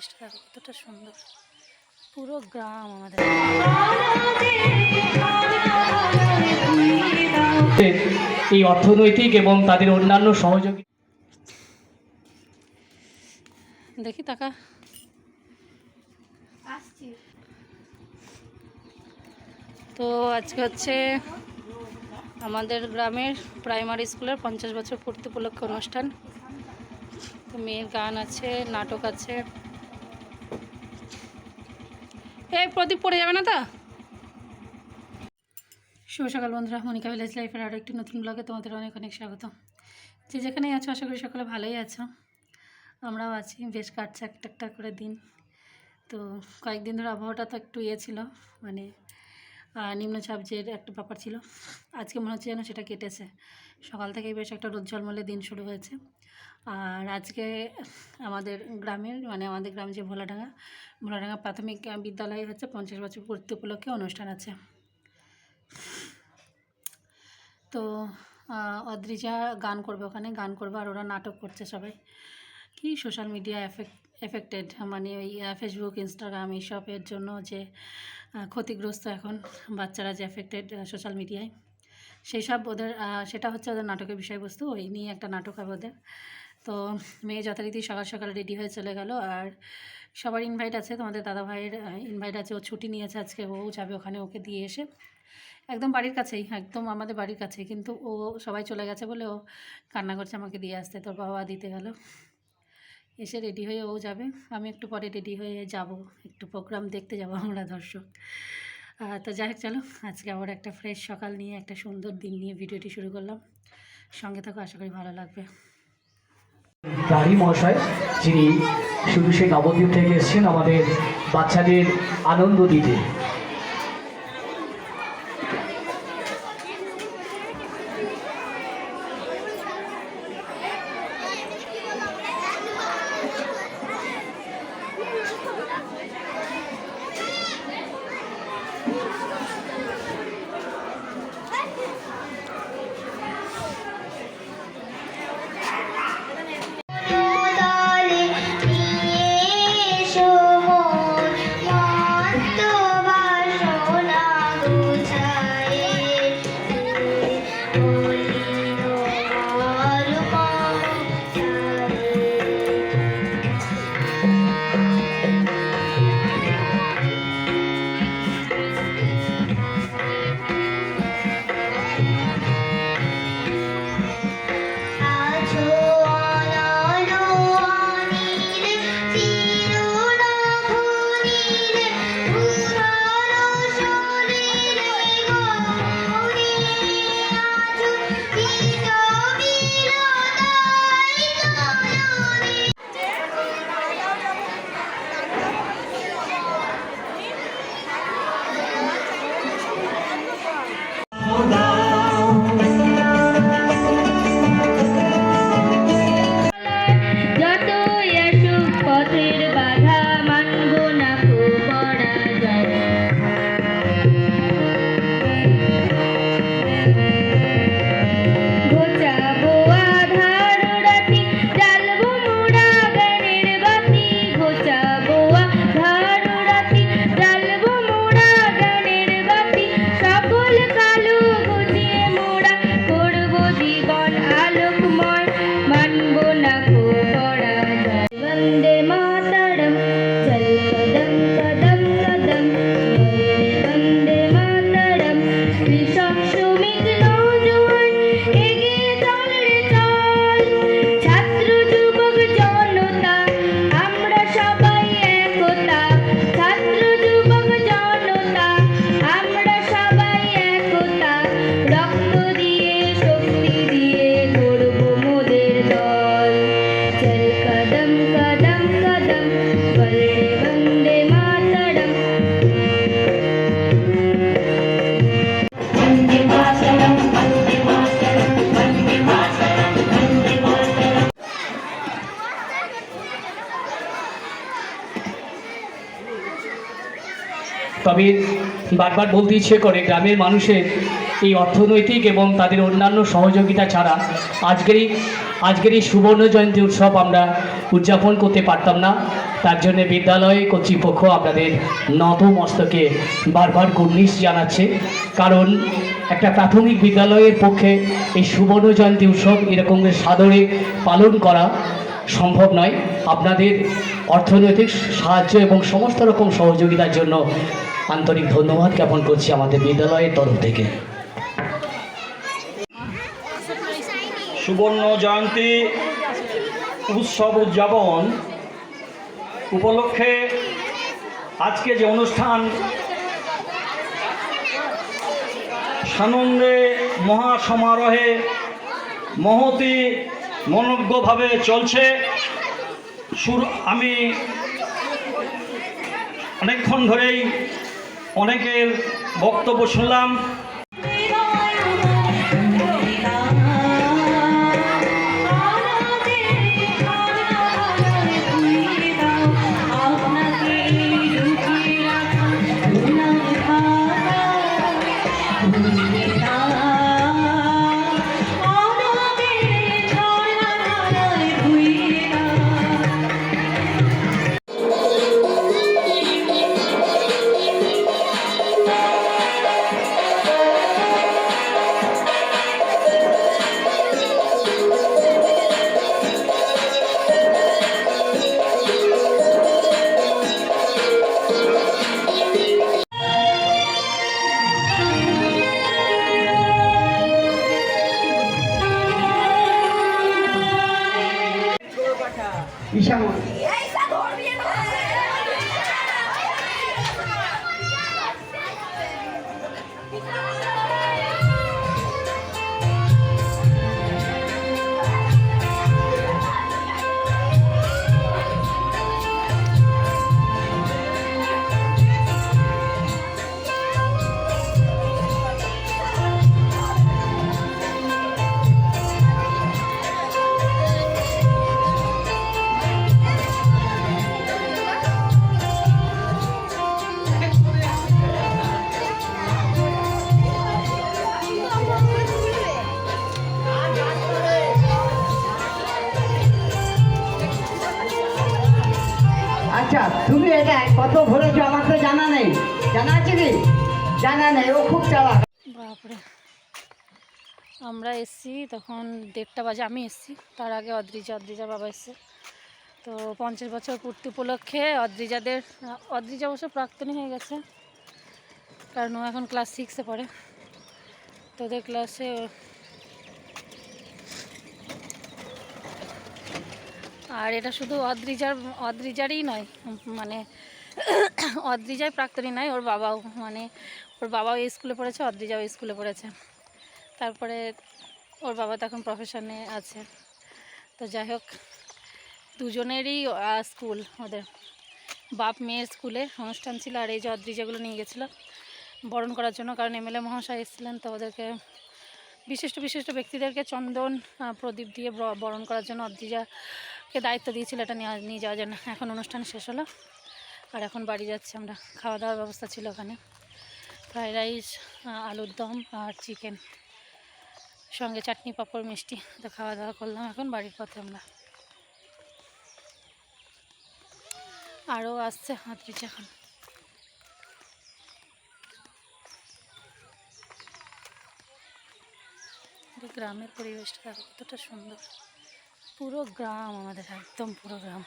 পরিবেশটা দেখো কতটা সুন্দর। পুরো গ্রাম আমাদের। এই অর্থনৈতিক এবং তাদের অন্যান্য সহযোগী দেখি টাকা। তো আজকে হচ্ছে আমাদের গ্রামের প্রাইমারি স্কুলের পঞ্চাশ বছর পূর্তি উপলক্ষে অনুষ্ঠান। তো মেয়ের গান আছে নাটক আছে। এই প্রদীপ পড়ে যাবে না তা? শুভ সকাল বন্ধুরা, মনিকা ভিলেজ লাইফের আরও একটি নতুন ব্লগে তোমাদের অনেক অনেক স্বাগত। যে যেখানেই আছো, আশা করি সকলে ভালোই আছো। আমরাও আছি, বেশ কাটছে একটা একটা করে দিন। তো কয়েকদিন ধরে আবহাওয়াটা তো একটু ইয়ে ছিল মানে নিম্নচাপ যে একটা ব্যাপার ছিল। আজকে মনে হচ্ছে যেন সেটা কেটেছে। সকাল থেকেই বেশ একটা রোদ ঝলমলে দিন শুরু হয়েছে। আর আজকে আমাদের গ্রামের মানে আমাদের গ্রাম যে ভোলাডাঙ্গা ভোলাডাঙ্গা প্রাথমিক বিদ্যালয়ে হচ্ছে পঞ্চাশ বছর পূর্তি উপলক্ষে অনুষ্ঠান আছে। তো অদ্রিজা গান করবে ওখানে, গান করবে আর ওরা নাটক করছে সবাই। কি সোশ্যাল মিডিয়া এফেক্ট, এফেক্টেড মানে ওই ফেসবুক ইনস্টাগ্রাম এইসবের জন্য যে ক্ষতিগ্রস্ত এখন বাচ্চারা যে এফেক্টেড সোশ্যাল মিডিয়ায় সেই সব ওদের সেটা হচ্ছে ওদের নাটকের বিষয়বস্তু, ওই নিয়ে একটা নাটক হবে ওদের। তো মেয়ে যথারীতি সকাল সকাল রেডি হয়ে চলে গেল। আর সবার ইনভাইট আছে, তোমাদের দাদা ভাইয়ের ইনভাইট আছে, ও ছুটি নিয়েছে আজকে, ও যাবে ওখানে ওকে দিয়ে এসে। একদম বাড়ির কাছেই, একদম আমাদের বাড়ির কাছেই, কিন্তু ও সবাই চলে গেছে বলে ও কান্না করছে আমাকে দিয়ে আসতে, তোর বাবা দিতে গেল। এসে রেডি হয়ে ও যাবে। আমি একটু পরে রেডি হয়ে যাব। একটু প্রোগ্রাম দেখতে যাব আমরা দর্শক। তো যাই হোক, চলো, আজকে আবার একটা ফ্রেশ সকাল নিয়ে, একটা সুন্দর দিন নিয়ে ভিডিওটি শুরু করলাম। সঙ্গে থাকো, আশা করি ভালো লাগবে। দাঁড়ি মহাশয়, যিনি শুধু সেই নবদ্বীপ থেকে এসেছেন, আমাদের বাচ্চাদের আনন্দ দিতে। তবে বারবার বলতে ইচ্ছে করে, গ্রামের মানুষের এই অর্থনৈতিক এবং তাদের অন্যান্য সহযোগিতা ছাড়া আজকের এই আজকের এই সুবর্ণ জয়ন্তী উৎসব আমরা উদযাপন করতে পারতাম না। তার জন্য বিদ্যালয় কর্তৃপক্ষ আপনাদের নত মস্তকে বারবার কুর্নিশ জানাচ্ছে। কারণ একটা প্রাথমিক বিদ্যালয়ের পক্ষে এই সুবর্ণ জয়ন্তী উৎসব এরকম সাদরে পালন করা সম্ভব নয়। আপনাদের অর্থনৈতিক সাহায্য এবং সমস্ত রকম সহযোগিতার জন্য আন্তরিক ধন্যবাদ জ্ঞাপন করছি আমাদের বিদ্যালয়ের তরফ থেকে। সুবর্ণ জয়ন্তী উৎসব উদযাপন উপলক্ষে আজকে যে অনুষ্ঠান, সানন্দে মহাসমারোহে মহতি মনজ্ঞভাবে চলছে। শুরু আমি অনেকক্ষণ ধরেই অনেকের বক্তব্য শুনলাম Xong আচ্ছা তুমি এটা কত ভরেছো আমার তো জানা নেই। জানা আছে কি? জানা নেই, ও খুব চালাক। আমরা এসছি তখন দেড়টা বাজে, আমি এসছি। তার আগে অদ্রিজা অদ্রিজা বাবা এসছে। তো পঞ্চাশ বছর পূর্তি উপলক্ষে অদ্রিজাদের, অদ্রিজা অবশ্য প্রাক্তনী হয়ে গেছে, কারণ ও এখন ক্লাস সিক্সে পড়ে। তো ওদের ক্লাসে আর এটা শুধু অদ্রিজার, অদ্রিজারই নয় মানে অদ্রিজাই প্রাক্তনী নয়, ওর বাবাও মানে ওর বাবাও স্কুলে পড়েছে, অদ্রিজাও স্কুলে পড়েছে। তারপরে ওর বাবা তো এখন প্রফেশনে আছে। তো যাই হোক, দুজনেরই স্কুল ওদের। বাপ মেয়ের স্কুলে অনুষ্ঠান ছিল আর এই যে অদ্রিজাগুলো নিয়ে গেছিল বরণ করার জন্য, কারণ এম এমএলএ মহাশয় এসেছিলেন, তো ওদেরকে বিশিষ্ট বিশিষ্ট ব্যক্তিদেরকে চন্দন প্রদীপ দিয়ে বরণ করার জন্য অদ্রিজাকে দায়িত্ব দিয়েছিল এটা নিয়ে নিয়ে যাওয়ার জন্য। এখন অনুষ্ঠান শেষ হলো। আর এখন বাড়ি যাচ্ছি আমরা। খাওয়া দাওয়ার ব্যবস্থা ছিল ওখানে। ফ্রাইড রাইস আলুর দম আর চিকেন। সঙ্গে চাটনি, পাঁপড়, মিষ্টি। তো খাওয়া দাওয়া করলাম এখন বাড়ির পথে আমরা। আরও আসছে হাতরিচ এখন এই গ্রামের পরিবেশটা কতটা সুন্দর। পুরো গ্রাম আমাদের একদম পুরো গ্রাম।